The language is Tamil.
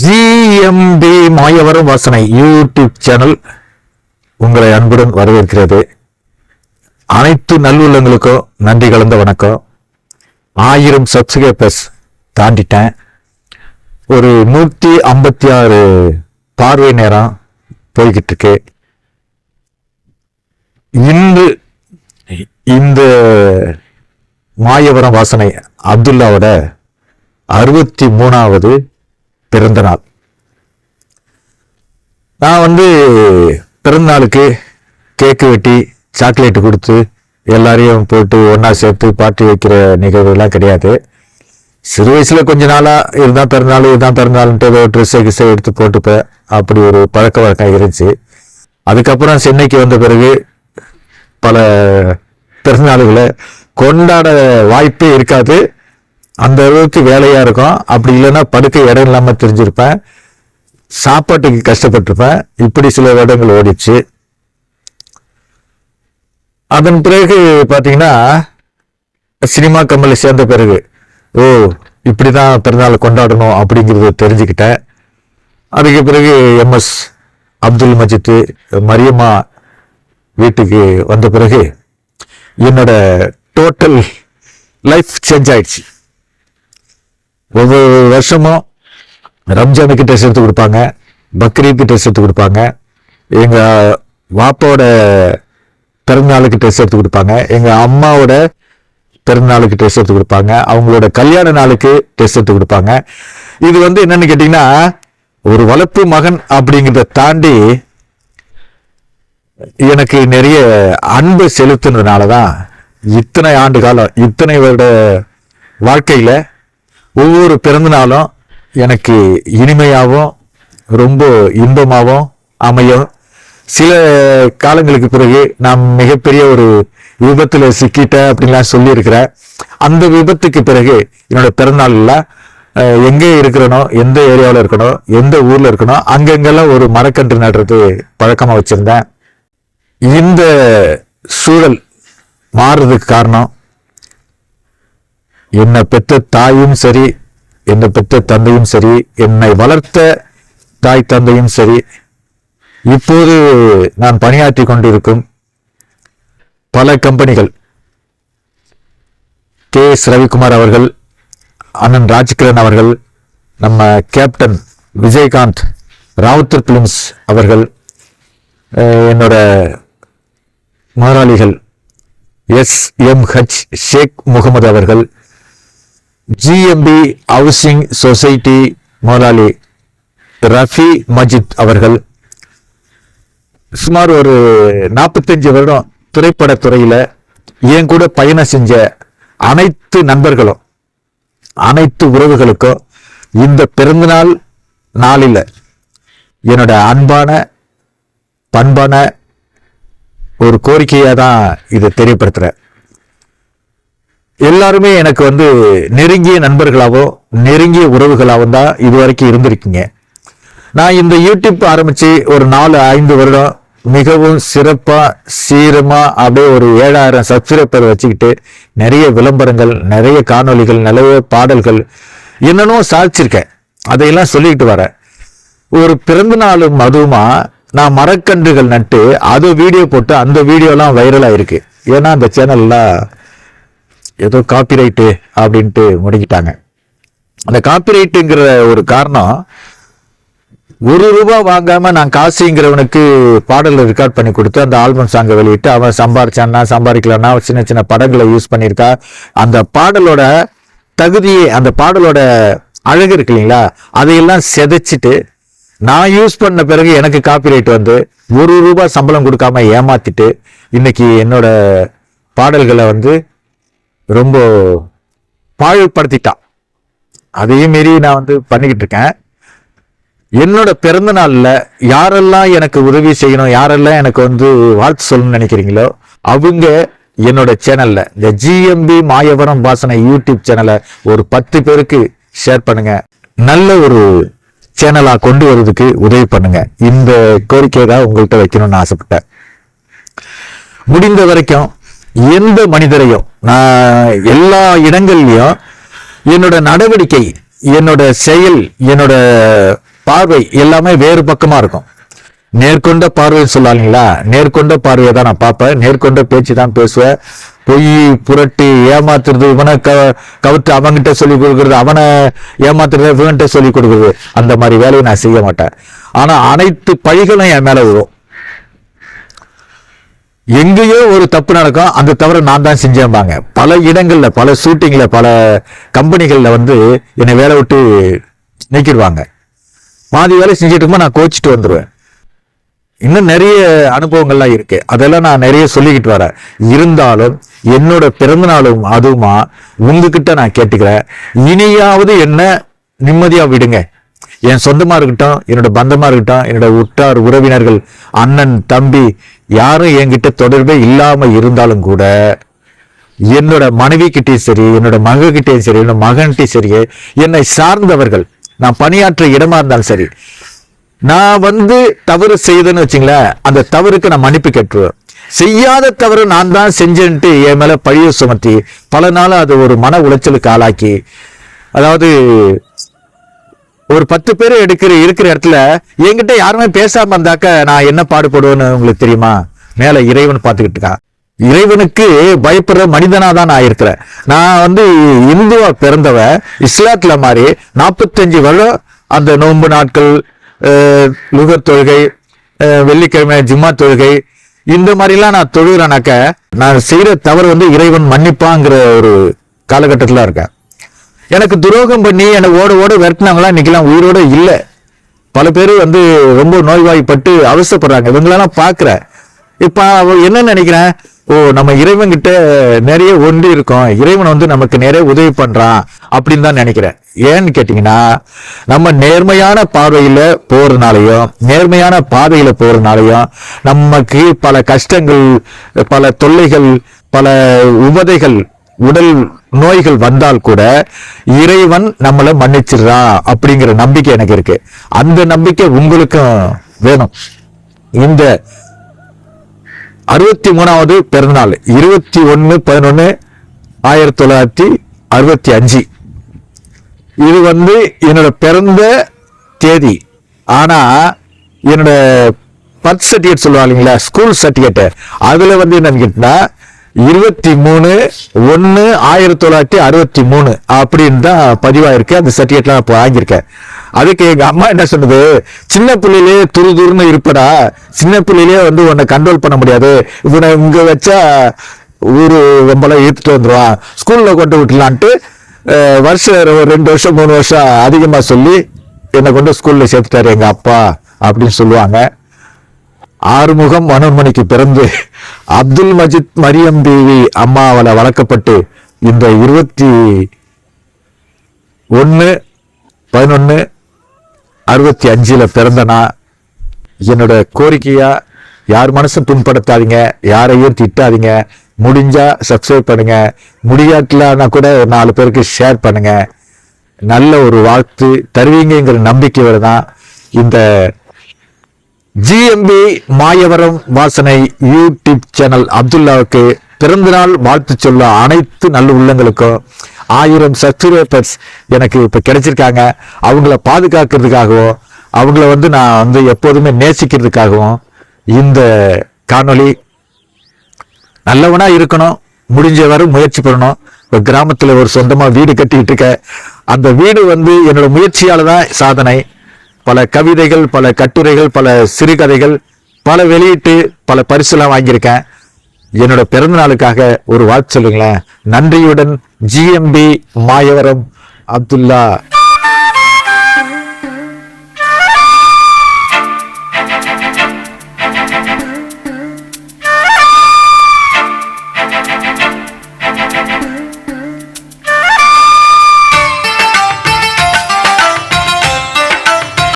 ஜிஎம்பி மாயவரம் வாசனை யூடியூப் சேனல் உங்களை அன்புடன் வரவேற்கிறது. அனைத்து நல்லுள்ளங்களுக்கும் நன்றி கலந்த வணக்கம். ஆயிரம் சப்ஸ்கிரைபர்ஸ் தாண்டிட்டேன். ஒரு நூத்தி ஐம்பத்தி ஆறு பார்வை நேரம் போய்கிட்டு இருக்கு இன்று இந்த மாயவரம் வாசனை அப்துல்லாவோட அறுபத்தி மூணாவது பிறந்த நாள் நான் வந்து பிறந்த நாளுக்கு கேக்கு வெட்டி சாக்லேட்டு கொடுத்து எல்லாரையும் போட்டு ஒன்றா சேர்த்து பாட்டி வைக்கிற நிகழ்வுலாம் கிடையாது. சிறு வயசில் கொஞ்ச நாளாக இதுதான் பிறந்தநாள் இதுதான் பிறந்தநாள்ன்ட்டு ஏதோ ட்ரெஸ்ஸை கிஸ்ஸை எடுத்து போட்டுப்பேன் அப்படி ஒரு பழக்க வழக்கம் இருந்துச்சு. அதுக்கப்புறம் சென்னைக்கு வந்த பிறகு பல பிறந்தநாள்களை கொண்டாட வாய்ப்பே இருக்காது. அந்த அளவுக்கு வேலையா இருக்கும். அப்படி இல்லைன்னா படுக்க இடம் இல்லாம தெரிஞ்சிருப்பேன். சாப்பாட்டுக்கு கஷ்டப்பட்டிருப்பேன். இப்படி சில வருடங்கள் ஓடிச்சு. அதன் பிறகு பார்த்தீங்கன்னா சினிமா கம்பெனி சேர்ந்த பிறகு ஓ இப்படிதான் பிறந்தநாள் கொண்டாடணும் அப்படிங்கிறத தெரிஞ்சுக்கிட்டேன். அதுக்கு பிறகு எம்எஸ் அப்துல் மஜித் மரியம்மா வீட்டுக்கு வந்த பிறகு என்னோட டோட்டல் லைஃப் சேஞ்ச் ஆயிடுச்சு. ஒவ்வொரு வருஷமும் ரம்ஜானுக்கு ட்ரெஸ் எடுத்து கொடுப்பாங்க பக்ரீக்கு ட்ரெஸ் எடுத்து கொடுப்பாங்க எங்கள் வாப்பாவோட பிறந்தநாளுக்கு ட்ரெஸ் எடுத்து கொடுப்பாங்க எங்கள் அம்மாவோட பிறந்தநாளுக்கு ட்ரெஸ் எடுத்து கொடுப்பாங்க அவங்களோட கல்யாண நாளுக்கு ட்ரெஸ் எடுத்து கொடுப்பாங்க. இது வந்து என்னன்னு கேட்டிங்கன்னா ஒரு வளர்ப்பு மகன் அப்படிங்கிறத தாண்டி எனக்கு நிறைய அன்பு செலுத்துனதுனால தான் இத்தனை ஆண்டு காலம் இத்தனை வருட வாழ்க்கையில் ஒவ்வொரு பிறந்த நாளும் எனக்கு இனிமையாகவும் ரொம்ப இன்பமாகவும் அமையும். சில காலங்களுக்கு பிறகு நான் மிகப்பெரிய ஒரு விபத்தில் சிக்கிட்டேன் அப்படின்லாம் சொல்லியிருக்கிறேன் அந்த விபத்துக்கு பிறகு என்னோட பிறந்தநாளில் எங்கே இருக்கிறனோ எந்த ஏரியாவில் இருக்கணும் எந்த ஊரில் இருக்கணும் அங்கங்கெல்லாம் ஒரு மரக்கன்று நடுறது பழக்கமாக வச்சுருந்தேன். இந்த சூழல் மாறுறதுக்கு காரணம் என்னை பெற்ற தாயும் சரி என்னை பெற்ற தந்தையும் சரி என்னை வளர்த்த தாய் தந்தையும் சரி இப்போது நான் பணியாற்றி கொண்டிருக்கும் பல கம்பெனிகள். கே எஸ் ரவிக்குமார் அவர்கள் அண்ணன் ராஜ்கிரண் அவர்கள் நம்ம கேப்டன் விஜயகாந்த் ராவுத்தர் பிலிம்ஸ் அவர்கள் என்னோட முதலாளிகள் S M H Sheikh Mohammed அவர்கள் ஜிஎம்பி ஹவுசிங் சொசைட்டி முதலாளி ரஃபி மஜித் அவர்கள். சுமார் ஒரு நாற்பத்தஞ்சு வருடம் திரைப்பட துறையில என் கூட பயணம் செஞ்ச அனைத்து நண்பர்களும் அனைத்து உறவுகளுக்கும் இந்த பிறந்தநாள் நாளில் என்னோட அன்பான பண்பான ஒரு கோரிக்கையாக தான் இதை தெரியப்படுத்துறேன். எல்லாருமே எனக்கு வந்து நெருங்கிய நண்பர்களாவோ நெருங்கிய உறவுகளாகவும் தான் இதுவரைக்கும் இருந்திருக்கீங்க. நான் இந்த யூடியூப் ஆரம்பித்து ஒரு நாலு ஐந்து வருடம் மிகவும் சிறப்பாக சீரமாக அப்படியே ஒரு ஏழாயிரம் சப்ஸ்கிரைபர் வச்சுக்கிட்டு நிறைய விளம்பரங்கள் நிறைய காணொளிகள் நிறைய பாடல்கள் என்னென்னோ சாதிச்சிருக்கேன். அதையெல்லாம் சொல்லிக்கிட்டு வரேன். ஒரு பிறந்த நாளும் அதுவுமா நான் மரக்கன்றுகள் நட்டு அது வீடியோ போட்டு அந்த வீடியோலாம் வைரலாக இருக்குது ஏன்னா அந்த சேனல்லாம் ஏதோ காப்பிரைட்டு அப்படின்ட்டு முடிக்கிட்டாங்க. அந்த காப்பிரைட்டுங்கிற ஒரு காரணம் ஒரு ரூபா வாங்காம நான் காசுங்கிறவனுக்கு பாடலை ரெக்கார்ட் பண்ணி கொடுத்து அந்த ஆல்பம் சாங்கை வெளியிட்டு அவன் சம்பாரிச்சான்னா சம்பாதிக்கலன்னா சின்ன சின்ன படங்களை யூஸ் பண்ணியிருக்கா. அந்த பாடலோட தகுதியை அந்த பாடலோட அழகு இருக்கு இல்லைங்களா? அதையெல்லாம் செதைச்சிட்டு நான் யூஸ் பண்ண பிறகு எனக்கு காப்பிரைட் வந்து ஒரு ரூபாய் சம்பளம் கொடுக்காம ஏமாத்திட்டு இன்னைக்கு என்னோட பாடல்களை வந்து ரொம்ப பாழ்படுத்திட்டான் அதையும் மீறி நான் வந்து பண்ணிக்கிட்டு இருக்கேன். என்னோட பிறந்த நாள்ல யாரெல்லாம் எனக்கு உதவி செய்யணும் யாரெல்லாம் எனக்கு வந்து வாழ்த்து சொல்லணும்னு நினைக்கிறீங்களோ அவங்க என்னோட சேனல்ல இந்த ஜிஎம்பி மாயவரம் வாசனை யூடியூப் சேனலை ஒரு பத்து பேருக்கு ஷேர் பண்ணுங்க. நல்ல ஒரு சேனலா கொண்டு வர்றதுக்கு உதவி பண்ணுங்க. இந்த கோரிக்கை தான் உங்கள்கிட்ட வைக்கணும்னு ஆசைப்பட்டேன். முடிந்த வரைக்கும் எந்த மனிதரையும் நான் எல்லா இடங்கள்லையும் என்னோட நடவடிக்கை என்னோட செயல் என்னோட பார்வை எல்லாமே வேறு பக்கமா இருக்கும். நேர்கொண்ட பார்வை சொல்லாங்களா? நேர்கொண்ட பார்வையை தான் நான் பார்ப்பேன். நேர்கொண்ட பேச்சு தான் பேசுவேன். பொய் புரட்டி ஏமாத்துறது இவனை க கவுத்து அவன்கிட்ட சொல்லி கொடுக்கறது அவனை ஏமாத்துறது இவன்கிட்ட சொல்லி கொடுக்குறது. அந்த மாதிரி வேலையை நான் செய்ய மாட்டேன். ஆனா அனைத்து பழிகளும் என் மேல விழும். எங்கேயோ ஒரு தப்பு நடக்கும் அந்த தவிர நான் தான் செஞ்சேன்பாங்க பல இடங்கள்ல பல ஷூட்டிங்ல பல கம்பெனிகள்ல வந்து என்னை வேலை விட்டு நீக்கிடுவாங்க. பாதி வேலை செஞ்சுட்டு நான் கோச்சிட்டு வந்துடுவேன் இன்னும் நிறைய அனுபவங்கள்லாம் இருக்கு. அதெல்லாம் நான் நிறைய சொல்லிக்கிட்டு வரேன். இருந்தாலும் என்னோட பிறந்த நாளும் அதுவுமா உங்ககிட்ட நான் கேட்டுக்கிறேன். இனியாவது என்ன நிம்மதியா விடுங்க. என் சொந்தமாக இருக்கட்டும் என்னோட பந்தமாக இருக்கட்டும் என்னோட உற்றார் உறவினர்கள் அண்ணன் தம்பி யாரும் என்கிட்ட தொடர்பே இல்லாமல் இருந்தாலும் கூட என்னோட மனைவிக்கிட்டேயும் சரி என்னோட மகக்கிட்டேயும் சரி என்னோட மகன்கிட்டையும் சரி என்னை சார்ந்தவர்கள் நான் பணியாற்ற இடமா இருந்தாலும் சரி நான் வந்து தவறு செய்தேன்னு வச்சுங்களேன் அந்த தவறுக்கு நான் மன்னிப்பு கேட்டுருவேன். செய்யாத தவறு நான் தான் செஞ்சேன்ட்டு என் மேல பழிய சுமத்தி பல நாள் அது ஒரு மன உளைச்சலுக்கு ஆளாக்கி அதாவது ஒரு பத்து பேர் எடுக்கிற இருக்கிற இடத்துல என்கிட்ட யாருமே பேசாம இருந்தாக்க நான் என்ன பாடுபடுவேன்னு உங்களுக்கு தெரியுமா? மேல இறைவன் பார்த்துக்கிட்டு இருக்கான் இறைவனுக்கு பயப்படுற மனிதனா தான் நான் இருக்கிறேன். நான் வந்து இந்துவா பிறந்தவ இஸ்லாத்துல மாதிரி நாற்பத்தஞ்சு வருடம் அந்த நோன்பு நாட்கள் லுக லுகர் தொழுகை வெள்ளிக்கிழமை ஜும்மா தொழுகை இந்த மாதிரிலாம் நான் தொழுகிறேனாக்க நான் செய்யற தவறு வந்து இறைவன் மன்னிப்பாங்கிற ஒரு காலகட்டத்தில் இருக்கேன். எனக்கு துரோகம் பண்ணி என்னை ஓட ஓட விரட்டினாங்களா? இன்னைக்கெல்லாம் உயிரோட இல்லை. பல பேர் வந்து ரொம்ப நோய்வாய்ப்பட்டு அவசப்படுறாங்க இவங்களெல்லாம் பார்க்குறேன் இப்போ என்ன நினைக்கிறேன்? ஓ நம்ம இறைவன்கிட்ட நிறைய ஒன்றி இருக்கோம். இறைவன் வந்து நமக்கு நிறைய உதவி பண்ணுறான் அப்படின்னு தான் நினைக்கிறேன். ஏன்னு கேட்டிங்கன்னா நம்ம நேர்மையான பார்வையில் போகிறதுனாலையும் நேர்மையான பாதையில் போகிறதுனாலையும் நமக்கு பல கஷ்டங்கள் பல தொல்லைகள் பல உபதைகள் உடல் நோய்கள் வந்தால் கூட இறைவன் நம்மளை மன்னிச்சிடுறா அப்படிங்கிற நம்பிக்கை எனக்கு இருக்கு. அந்த நம்பிக்கை உங்களுக்கும் வேணும். இந்த அறுபத்தி மூணாவது பிறந்தநாள் இருபத்தி ஒன்னு பதினொன்னு ஆயிரத்தி தொள்ளாயிரத்தி அறுபத்தி அஞ்சு. இது வந்து என்னோட பிறந்த தேதி. ஆனா என்னோட பர்த் சர்டிஃபிகேட் சொல்லுவாங்க இல்லைங்களா? School certificate. அதில் வந்து என்னன்னு கேட்டால் இருபத்தி மூணு ஒன்னு ஆயிரத்தி தொள்ளாயிரத்தி அறுபத்தி மூணு. அப்படின்னு தான் பதிவாயிருக்கு அந்த சர்டிஃபிகேட்லாம் இப்போ வாங்கியிருக்கேன். அதுக்கு எங்க அம்மா என்ன சொன்னது? சின்ன பிள்ளையிலே துரு துருன்னு இருப்படா. சின்ன பிள்ளையிலே வந்து உன்னை கண்ட்ரோல் பண்ண முடியாது. இவனை இங்க வச்சா ஊரு ரொம்பலாம் இழுத்துட்டு வந்துடுவான் ஸ்கூல்ல கொண்டு விட்டுலான்ட்டு வருஷம் ரெண்டு வருஷம் மூணு வருஷம் அதிகமா சொல்லி என்னை கொண்டு ஸ்கூல்ல சேர்த்துட்டாரு எங்க அப்பா அப்படின்னு சொல்லுவாங்க. ஆறுமுகம் மனோன்மணிக்கு பிறந்து அப்துல் மஜித் மரியம் தேவி அம்மாவில் வளர்க்கப்பட்டு இந்த இருபத்தி ஒன்று பதினொன்று அறுபத்தி அஞ்சில் பிறந்தனா என்னோட கோரிக்கையாக யார் மனசும் புண்படுத்தாதீங்க யாரையும் திட்டாதீங்க முடிஞ்சால் சப்ஸ்கிரைப் பண்ணுங்கள் முடியாட்டலன்னா கூட ஒரு நாலு பேருக்கு ஷேர் பண்ணுங்கள் நல்ல ஒரு வாழ்த்து தருவீங்கங்கிற நம்பிக்கையோட தான் இந்த ஜிஎம்பி மாயவரம் வாசனை யூடியூப் சேனல் அப்துல்லாவுக்கு பிறந்தநாள் வாழ்த்து சொல்ல அனைத்து நல்ல உள்ளங்களுக்கும் ஆயிரம் சப்ஸ்கிரைபர்ஸ் எனக்கு இப்போ கிடைச்சிருக்காங்க. அவங்கள பாதுகாக்கிறதுக்காகவும் அவங்கள வந்து நான் வந்து எப்போதுமே நேசிக்கிறதுக்காகவும் இந்த காணொளி நல்லவனாக இருக்கணும் முடிஞ்ச வரை முயற்சி பண்ணணும். இப்போ கிராமத்தில் ஒரு சொந்தமாக வீடு கட்டிக்கிட்டு இருக்க. அந்த வீடு வந்து என்னோட முயற்சியால் தான் சாதனை. பல கவிதைகள் பல கட்டுரைகள் பல சிறுகதைகள் பல வெளியிட்டு பல பரிசுலாம் வாங்கியிருக்கேன். என்னோட பிறந்த நாளுக்காக ஒரு வாழ்த்து சொல்லுங்களேன். நன்றியுடன் ஜிஎம்பி மாயவரம் அப்துல்லா.